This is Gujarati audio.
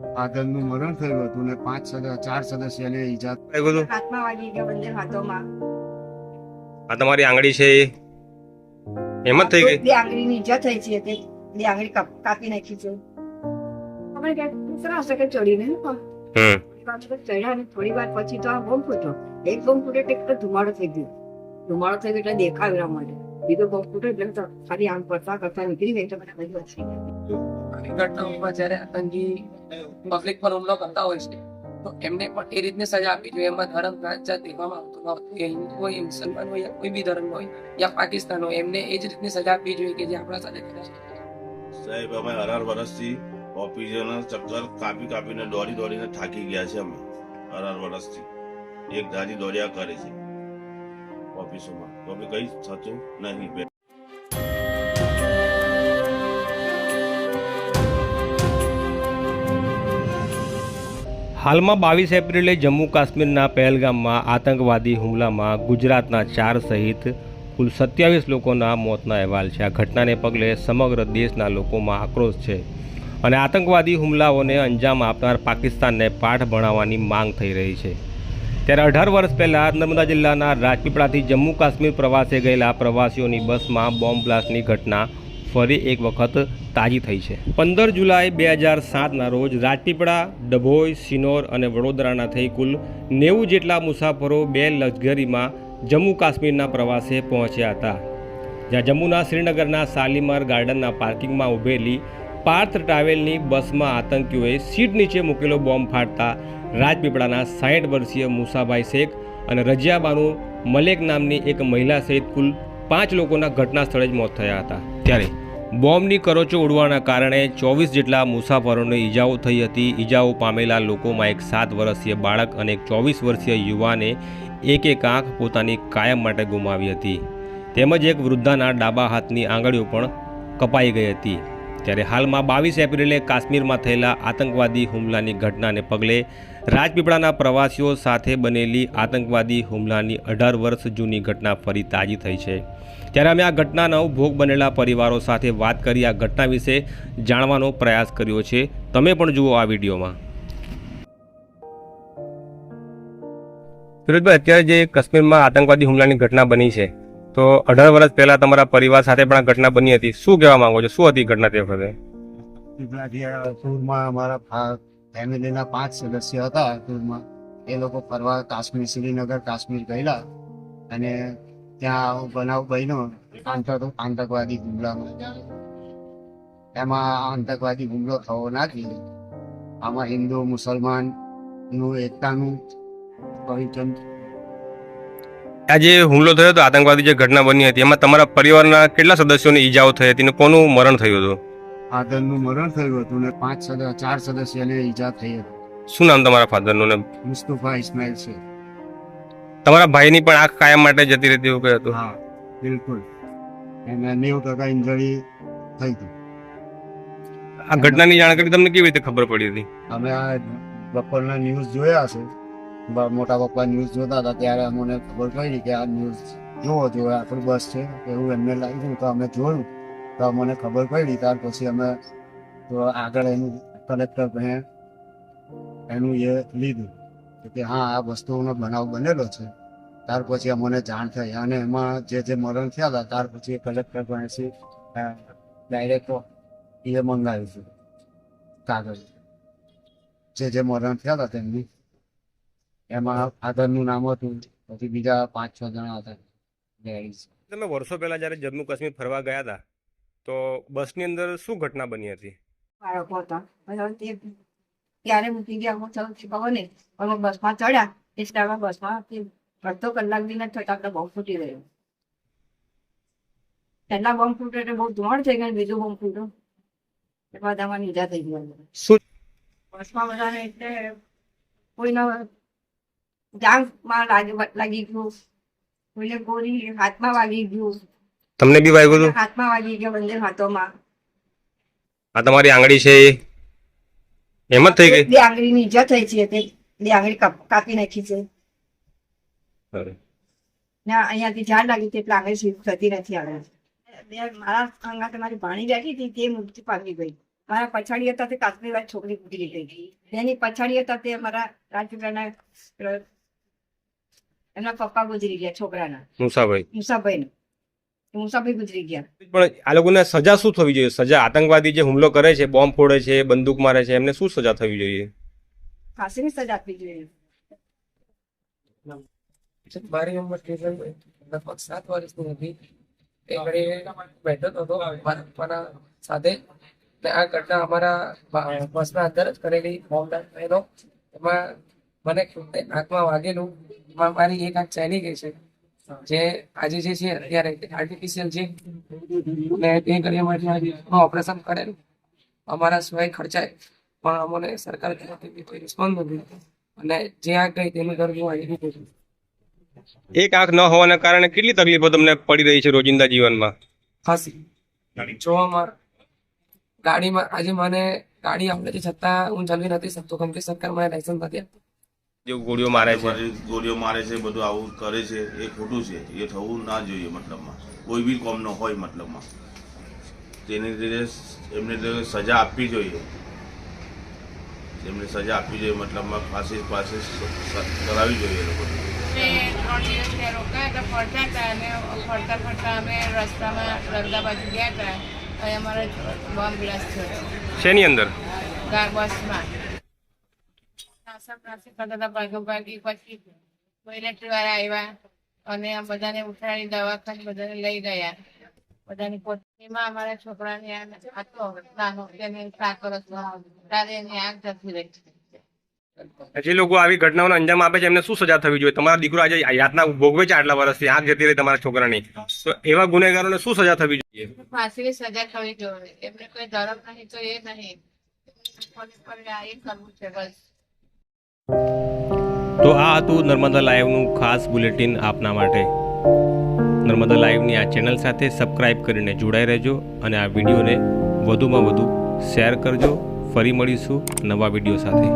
ફાધરનું મરણ થયું હતું ને પાંચ સદસ્ય ચાર સદસ્યને ઈજા થઈ ગયું હાથમાં વાગી ગયો બંને હાથોમાં. આ તમારી આંગળી છે એ? એમ જ થઈ ગઈ? બે આંગળીની ઈજા થઈ છે તે. બે આંગળી કાપી નાખી છે. આપણે કે દૂસરા હશે કે ચડીને? ને હમ. થોડી વાર પછી ચડ્યા ને થોડી વાર પછી તો આ બોમ્બ ફૂટ્યો એક બોમ્બ ફૂટ્યો એટલે ધુમાડો થઈ ગયો. ધુમાડો થઈ ગયો એટલે દેખાવ્યા મને બીજો બહુ ફૂટ્યો એટલે તો ખાલી આમ કરતા કરતા નીકળી ગઈ તો મને બધી ગઈ ઘટનાઓમાં જ્યારે આતંકી પબ્લિક પર હુમલો કરતા હોય છે તો એમને પણ એ રીતની સજા આપવી જોઈએ. એમાં ધર્મ જાત જાત દેવામાં આવતું ન હતું એ હિન્દુ હોય મુસલમાન હોય કોઈ બી ધર્મ હોય યા પાકિસ્તાન હોય એમને એ જ રીતની સજા આપવી જોઈએ કે જે આપણા સાથે કરે છે. સાહેબ અમે અઢાર વર્ષથી ઓફિસના ચક્કર કાપી કાપીને દોડી દોડીને થાકી ગયા છે અમે અઢાર વર્ષથી એક ધારી દોડ્યા કરે છે. ઓફિસોમાં. તો અમે કઈ થતું નહીં હાલમાં બાવીસ એપ્રિલે જમ્મુ કાશ્મીરના પહેલગામમાં આતંકવાદી હુમલામાં ગુજરાતના ચાર સહિત કુલ સત્યાવીસ લોકોના મોતના અહેવાલ છે. આ ઘટનાને પગલે સમગ્ર દેશના લોકોમાં આક્રોશ છે અને આતંકવાદી હુમલાઓને અંજામ આપનાર પાકિસ્તાનને પાઠ ભણાવવાની માંગ થઈ રહી છે. ત્યારે અઢાર વર્ષ પહેલાં નર્મદા જિલ્લાના રાજપીપળાથી જમ્મુ કાશ્મીર પ્રવાસે ગયેલા પ્રવાસીઓની બસમાં બોમ્બ બ્લાસ્ટની ઘટના ફરી એક વખત તાજી થઈ છે. પંદર જુલાઈ બે હજાર સાતના રોજ રાજપીપળા, ડભોઈ, સિનોર અને વડોદરાના થઈ કુલ નેવું જેટલા મુસાફરો બે લશ્કરીમાં જમ્મુ કાશ્મીરના પ્રવાસે પહોંચ્યા હતા. જ્યાં જમ્મુના શ્રીનગરના શાલીમાર ગાર્ડનના પાર્કિંગમાં ઊભેલી પાર્થ ટ્રાવેલની બસમાં આતંકીઓએ સીટ નીચે મૂકેલો બોમ્બ ફાટતા રાજપીપળાના સાઠ વર્ષીય મુસાભાઈ શેખ અને રજિયાબાનુ મલેક નામની એક મહિલા સહિત કુલ પાંચ લોકોના ઘટના સ્થળે જ મોત થયા હતા. ત્યારે બોમ્બની કરોચો ઉડવાના કારણે ચોવીસ જેટલા મુસાફરોને ઈજાઓ થઈ હતી. ઈજાઓ પામેલા લોકોમાં એક સાત વર્ષીય બાળક અને એક ચોવીસ વર્ષીય યુવાને એક એક આંખ પોતાની કાયમ માટે ગુમાવી હતી. તેમજ એક વૃદ્ધાના ડાબા હાથની આંગળીઓ પણ કપાઈ ગઈ હતી. ત્યારે હાલમાં બાવીસ એપ્રિલે કાશ્મીરમાં થયેલા આતંકવાદી હુમલાની ઘટનાને પગલે રાજપીપળાના પ્રવાસીઓ સાથે બનેલી આતંકવાદી હુમલાની અઢાર વર્ષ જૂની ઘટના ફરી તાજી થઈ છે. ત્યારે અમે આ ઘટનાનો ભોગ બનેલા પરિવારો સાથે વાત કરી આ ઘટના વિશે જાણવાનો પ્રયાસ કર્યો છે. તમે પણ જુઓ આ વિડીયોમાં. સુરજભાઈ, અત્યારે જે કાશ્મીરમાં આતંકવાદી હુમલાની ઘટના બની છે તો અઢાર વર્ષ પહેલા તમારા પરિવાર સાથે પણ આ ઘટના બની હતી. શું કહેવા માંગો છો? શું હતી ઘટના તે વખતે? ટૂરમાં અમારા ફેમિલીના પાંચ સદસ્ય હતા ટૂરમાં એ લોકો ફરવા કાશ્મીર, શ્રીનગર, કાશ્મીર ગયેલા અને ત્યાં બનાવ બન્યો, આંતક, આતંકવાદી હુમલામાં એમાં આતંકવાદી હુમલો થવો નાખી આમાં હિન્દુ, મુસલમાનનું એકતાનું પરિચય આ જે હુમલો થયો હતો આતંકવાદી જે ઘટના બની હતી એમાં તમારા પરિવારના કેટલા સદસ્યોને ઈજાઓ થઈ હતી અને કોનું મરણ થયું હતું? ફાધરનું મરણ થયું હતું ને પાંચ સદસ્ય ચાર સદસ્યને ઈજા થઈ હતી. શું નામ તમારા ફાધરનું ને? મુસ્તફા ઇસ્માઇલ છે. તમારા ભાઈની પણ આંખ કાયમ માટે જતી રહેતી એવું કહ્યું હતું હા બિલકુલ. એને નેવું ટકા ઇન્જરી થઈ હતી. આ ઘટનાની જાણકારી તમને કેવી રીતે ખબર પડી હતી? અમે આ બપોરના ન્યૂઝ જોયા છે મોટા પપ્પા ન્યૂઝ જોતા હતા ત્યારે અમને ખબર પડી કે આ ન્યૂઝ જોવો જોઈએ આપણું બસ છે. એવું એમને લાગ્યું તો અમે જોયું. તો અમને ખબર પડી. ત્યાર પછી અમે તો આગળ એનું કલેક્ટર ભાઈ એનું એ લીધું. કે હા, આ વસ્તુનો બનાવ બનેલો છે. ત્યાર પછી અમને જાણ થઈ. અને એમાં જે જે મરણ થયા હતા, ત્યાર પછી કલેક્ટર પાસેથી ડાયરેક્ટ એ મંગાવ્યું છે. કાગળ. જે જે મરણ થયા હતા તેમની. એમાં ફાધરનું નામ હતું પછી બીજા પાંચ છ જણા હતા. લેડીઝ તમે વર્ષો પહેલા જ્યારે જમ્મુ કાશ્મીર ફરવા ગયા હતા તો બસની અંદર શું ઘટના બની હતી? બાળકો હતા. ત્યારે મૂકી ગયા હું ચાલો ખબર નહીં અમે બસમાં ચડ્યા એ ટાઈમે બસમાં અડધો કલાક બી નથી થતા આપણે બોમ્બ ફૂટી રહ્યો પહેલા બોમ્બ ફૂટ્યો એટલે બહુ ધુમાડ થઈ ગયો બીજું બોમ્બ ફૂટ્યો. એ બધામાં ઈજા થઈ ગઈ શું? બસમાં બધાને એટલે કોઈને જાંગમાં લાગી લાગી ગયું. કોઈને ગોળી હાથમાં વાગી ગયું. તમને બી વાગ્યું હતું? હાથમાં વાગી ગયો બંને હાથોમાં. આ તમારી આંગળી છે એમ જ થઈ ગઈ? બે આંગળીની ઈજા થઈ છે તે. બે આંગળી કાપી નાખી છે. ને અહીંયાથી ઝાડ લાગી છે એટલે આંગળી થતી નથી આવે બે મારા અંગા મારી ભાણી બેઠી હતી તે મૃત્યુ પામી ગઈ. મારા પછાડી હતા તે કાશ્મીર છોકરી ગુજરી ગઈ એની પછાડી હતા તે અમારા રાજપીપળાના એમના પપ્પા ગુજરી ગયા છોકરાના. મુસાભાઈ. મુસાભાઈ મુસાફરી ગુજરી ગયા. પણ આ લોકોને સજા શું થવી જોઈએ? સજા આતંકવાદી જે હુમલો કરે છે બોમ્બ ફોડે છે બંદૂક મારે છે એમને શું સજા થવી જોઈએ? ફાંસીની સજા આપવી જોઈએ. મારી ઉંમર લગભગ સાત વર્ષની હતી. એ ઘડી બેઠો હતો મારા પપ્પાના સાથે. ને આ ઘટના અમારા બસના અંદર જ કરેલી. બોમ્બ એનો એમાં મને આંખમાં વાગેલું મારી એક આંખ ચાલી ગઈ છે. જે આજે જે છે અત્યારે આર્ટિફિશિયલ છે. ને એ કર્યા માટે ઓપરેશન કરેલું. અમારા સિવાય ખર્ચાય પણ અમને સરકાર તરફથી કોઈ રિસ્પોન્સ નથી અને જે આંખ ગઈ તેનું દર્દ હું આવી ગયું છું એક આંખ ન હોવાના કારણે કેટલી તકલીફો તમને પડી રહી છે રોજિંદા જીવનમાં? ખાસી. જોવામાં ગાડીમાં આજે મને ગાડી આવડે છે છતાં હું ચલાવી નથી શકતો. કેમ કે સરકાર મને લાયસન્સ નથી આપતું. જે ગોળીઓ મારે છે. ગોળીઓ મારે છે બધું આવું કરે છે એ ખોટું છે. એ થવું ના જોઈએ મતલબમાં. કોઈ બી કોમ ન હોય મતલબમાં. તેની રીતે એમને સજા આપવી જોઈએ. એમને સજા આપવી જોઈએ મતલબમાં ફાંસી ફાંસી કરાવી જોઈએ એ લોકોને. ત્રણ દિવસ ત્યાં રોકાયા હતા ફરતા હતા અને ફરતા ફરતા અમે રસ્તામાં દરગાહ બાજુ ગયા હતા. અમારો બોમ્બ બ્લાસ્ટ થયો શેની અંદર? બસમાં નાસા નાસી કરતા હતા ભાગો પછી ટોયલેટ વાળા આવ્યા અને આ બધાને ઉઠાડી દવાખાને બધાને લઈ ગયા. બધાની પોત એમાં અમારા છોકરાને હતો નાનો તેને સાત વર્ષનો ત્યારે એની આંખ જતી રહી. જે લોકો આવી ઘટનાઓને અંજામ આપે છે એમને શું સજા થવી જોઈએ? તમારા દીકરો આજે યાતના ભોગવે છે આટલા વર્ષથી આંખ જતી રહી તમારા છોકરાની. તો એવા ગુનેગારોને શું સજા થવી જોઈએ? ફાંસીની સજા થવી જોઈએ. એમને કોઈ ધરમ નહીં તો એ નહીં. એ કરવું છે બસ. તો આ હતું નર્મદા લાઈવનું ખાસ બુલેટિન આપના માટે. નર્મદા લાઈવની આ ચેનલ સાથે સબસ્ક્રાઇબ કરીને જોડાઈ રહેજો અને આ વિડીયોને વધુમાં વધુ શેર કરજો. ફરી મળીશું નવા વીડિયો સાથે.